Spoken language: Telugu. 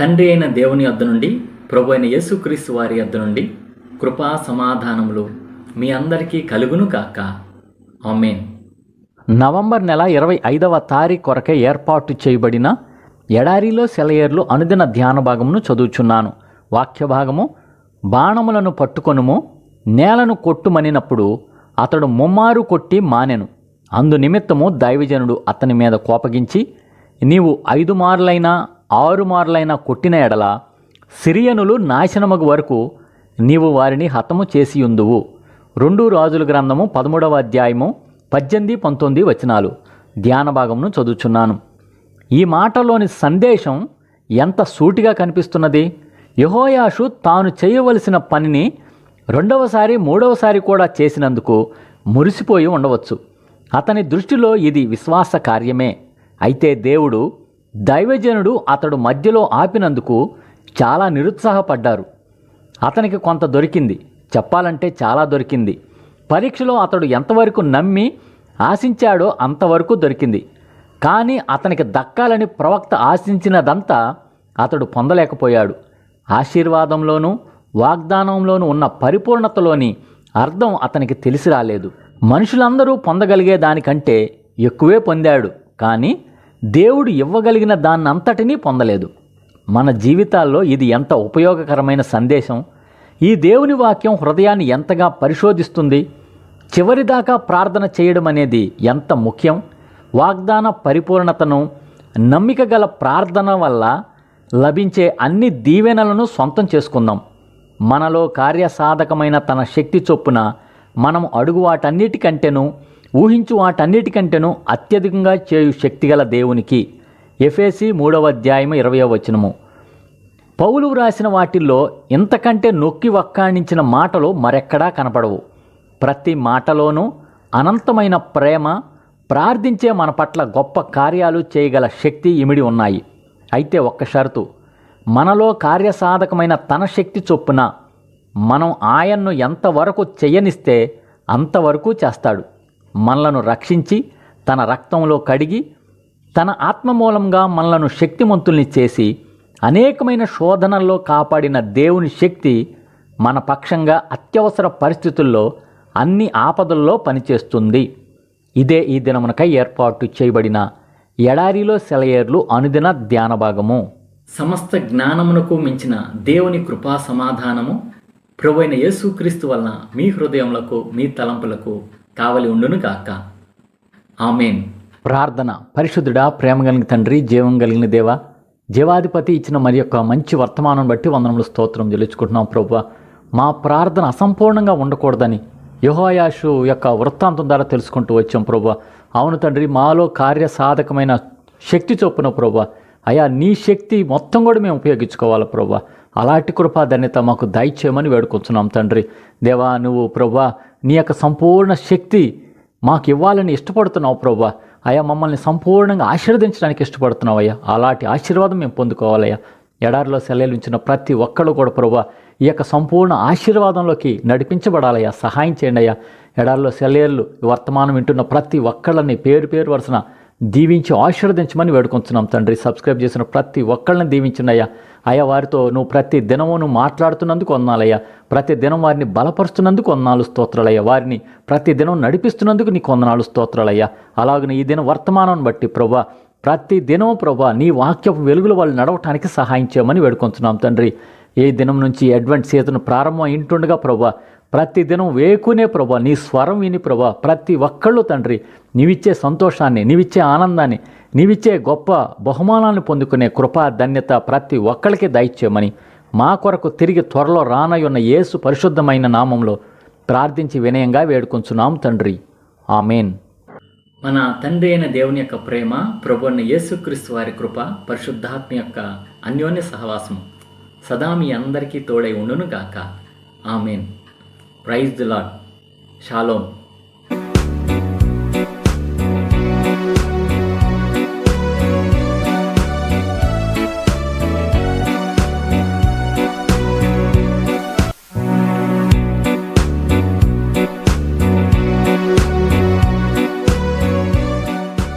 తండ్రి అయిన దేవుని వద్ద నుండి ప్రభు అయిన యేసుక్రీస్తు వారి యొద్ద నుండి కృపా సమాధానములు మీ అందరికీ కలుగును కాక ఆమెన్. నవంబర్ నెల ఇరవై ఐదవ తారీఖు కొరకే ఏర్పాటు చేయబడిన ఎడారిలో సెలయేర్లు అనుదిన ధ్యాన భాగమును చదువుచున్నాను. వాక్య భాగము బాణములను పట్టుకొనుము నేలను కొట్టుమనినప్పుడు అతడు ముమ్మారు కొట్టి మానెను. అందు నిమిత్తము దైవజనుడు అతని మీద కోపగించి నీవు ఐదు మార్లైనా ఆరుమార్లైన కొట్టిన ఎడల సిరియనులు నాశనమగు వరకు నీవు వారిని హతము చేసియుందువు. రెండు రాజుల గ్రంథము పదమూడవ అధ్యాయము పద్దెనిమిది పంతొమ్మిది వచనాలు. ధ్యాన భాగమును చదువుచున్నాను. ఈ మాటలోని సందేశం ఎంత సూటిగా కనిపిస్తున్నది? యహోయాషు తాను చేయవలసిన పనిని రెండవసారి మూడవసారి కూడా చేసినందుకు మురిసిపోయి ఉండవచ్చు. అతని దృష్టిలో ఇది విశ్వాస కార్యమే. అయితే దేవుడు దైవజనుడు అతడు మధ్యలో ఆపినందుకు చాలా నిరుత్సాహపడ్డారు. అతనికి కొంత దొరికింది. చెప్పాలంటే చాలా దొరికింది. పరీక్షలో అతడు ఎంతవరకు నమ్మి ఆశించాడో అంతవరకు దొరికింది. కానీ అతనికి దక్కాలని ప్రవక్త ఆశించినదంతా అతడు పొందలేకపోయాడు. ఆశీర్వాదంలోనూ వాగ్దానంలోనూ ఉన్న పరిపూర్ణతలోని అర్థం అతనికి తెలిసి రాలేదు. మనుషులందరూ పొందగలిగే దానికంటే ఎక్కువే పొందాడు. కానీ దేవుడు ఇవ్వగలిగిన దాన్నంతటినీ పొందలేదు. మన జీవితాల్లో ఇది ఎంత ఉపయోగకరమైన సందేశం? ఈ దేవుని వాక్యం హృదయాన్ని ఎంతగా పరిశోధిస్తుంది? చివరిదాకా ప్రార్థన చేయడం అనేది ఎంత ముఖ్యం? వాగ్దాన పరిపూర్ణతను నమ్మిక గల ప్రార్థన వల్ల లభించే అన్ని దీవెనలను సొంతం చేసుకుందాం. మనలో కార్యసాధకమైన తన శక్తి చొప్పున మనం అడుగు వాటన్నిటికంటేను ఊహించు వాటన్నిటికంటేను అత్యధికంగా చేయు శక్తిగల దేవునికి. ఎఫేసి మూడవ అధ్యాయం ఇరవయో వచనము. పౌలు వ్రాసిన వాటిల్లో ఇంతకంటే నొక్కి వక్కాణించిన మాటలు మరెక్కడా కనపడవు. ప్రతి మాటలోనూ అనంతమైన ప్రేమ ప్రార్థించే మన పట్ల గొప్ప కార్యాలు చేయగల శక్తి ఇమిడి ఉన్నాయి. అయితే ఒక్క షరతు మనలో కార్యసాధకమైన తన శక్తి చొప్పున మనం ఆయన్ను ఎంతవరకు చేయనిస్తే అంతవరకు చేస్తాడు. మనలను రక్షించి తన రక్తంలో కడిగి తన ఆత్మ మూలంగా మనలను శక్తిమంతుల్ని చేసి అనేకమైన శోధనల్లో కాపాడిన దేవుని శక్తి మన పక్షంగా అత్యవసర పరిస్థితుల్లో అన్ని ఆపదల్లో పనిచేస్తుంది. ఇదే ఈ దినమునకై ఏర్పాటు చేయబడిన ఎడారిలో సెలయేర్లు అనుదిన ధ్యాన భాగము సమస్త జ్ఞానమునకు మించిన దేవుని కృపా సమాధానము ప్రభు అయిన యేసుక్రీస్తు వలన మీ హృదయములకు మీ తలంపులకు కావలి ఉండును కాక ఆమెన్. ప్రార్థన. పరిశుద్ధుడా ప్రేమ కలిగిన తండ్రి జీవం కలిగిన దేవ జీవాధిపతి ఇచ్చిన మరి యొక్క మంచి వర్తమానం బట్టి వందనములు స్తోత్రం చెల్లించుకుంటున్నాం ప్రభు మా ప్రార్థన అసంపూర్ణంగా ఉండకూడదని యుహోయాషు యొక్క వృత్తాంతం ద్వారా తెలుసుకుంటూ వచ్చాం ప్రభు అవును తండ్రి మాలో కార్యసాధకమైన శక్తి చొప్పున ప్రభు అయా నీ శక్తి మొత్తం కూడా మేము ఉపయోగించుకోవాలి ప్రభు అలాంటి కృపా ధన్యత మాకు దయచేయమని వేడుకుంటున్నాం తండ్రి. దేవా నువ్వు ప్రభా నీ యొక్క సంపూర్ణ శక్తి మాకు ఇవ్వాలని ఇష్టపడుతున్నావు ప్రభా. అయ్యా మమ్మల్ని సంపూర్ణంగా ఆశీర్వదించడానికి ఇష్టపడుతున్నావు అయ్యా. అలాంటి ఆశీర్వాదం మేము పొందుకోవాలయ్యా. ఎడారిలో సెలవులు ఉంచిన ప్రతి ఒక్కళ్ళు కూడా ప్రభా ఈ యొక్క సంపూర్ణ ఆశీర్వాదంలోకి నడిపించబడాలయ్యా. సహాయం చేయండి అయ్యా. ఎడారిలో సెలయర్లు వర్తమానం వింటున్న ప్రతి ఒక్కళ్ళని పేరు పేరు వరుసన దీవించి ఆశీర్వదించమని వేడుకొంచున్నాం తండ్రి. సబ్స్క్రైబ్ చేసిన ప్రతి ఒక్కళ్ళని దీవించినయ్యా అయ్యా వారితో నువ్వు ప్రతి దినము నువ్వు మాట్లాడుతున్నందుకు వందాలయ్యా ప్రతి దినం వారిని బలపరుస్తున్నందుకు వందనాలు స్తోత్రాలయ్యా. వారిని ప్రతి దినం నడిపిస్తున్నందుకు నీకు వందనాలు స్తోత్రాలయ్యా. అలాగనే ఈ దిన వర్తమానం బట్టి ప్రభా ప్రతి దినం ప్రభా నీ వాక్యపు వెలుగులు వాళ్ళు నడవటానికి సహాయం చేయమని వేడుకొంచున్నాం తండ్రి. ఏ దినం నుంచి అడ్వెంట్ సీజన్ ప్రారంభం అయింటుండగా ప్రభా ప్రతిదినం వేకునే ప్రభా నీ స్వరం విని ప్రభా ప్రతి ఒక్కళ్ళు తండ్రి నీవిచ్చే సంతోషాన్ని నీవిచ్చే ఆనందాన్ని నీవిచ్చే గొప్ప బహుమానాన్ని పొందుకునే కృపా ధన్యత ప్రతి ఒక్కరికి దయచేయమని మా కొరకు తిరిగి త్వరలో రానయ్యున్న యేసు పరిశుద్ధమైన నామంలో ప్రార్థించి వినయంగా వేడుకొంచున్నాం తండ్రి. ఆమెన్. మన తండ్రి అయిన దేవుని యొక్క ప్రేమ ప్రభున్న యేసుక్రీస్తు వారి కృప పరిశుద్ధాత్మ యొక్క అన్యోన్య సహవాసం సదా మీ అందరికీ తోడై ఉండును గాక ఆమెన్. Prize the শালম।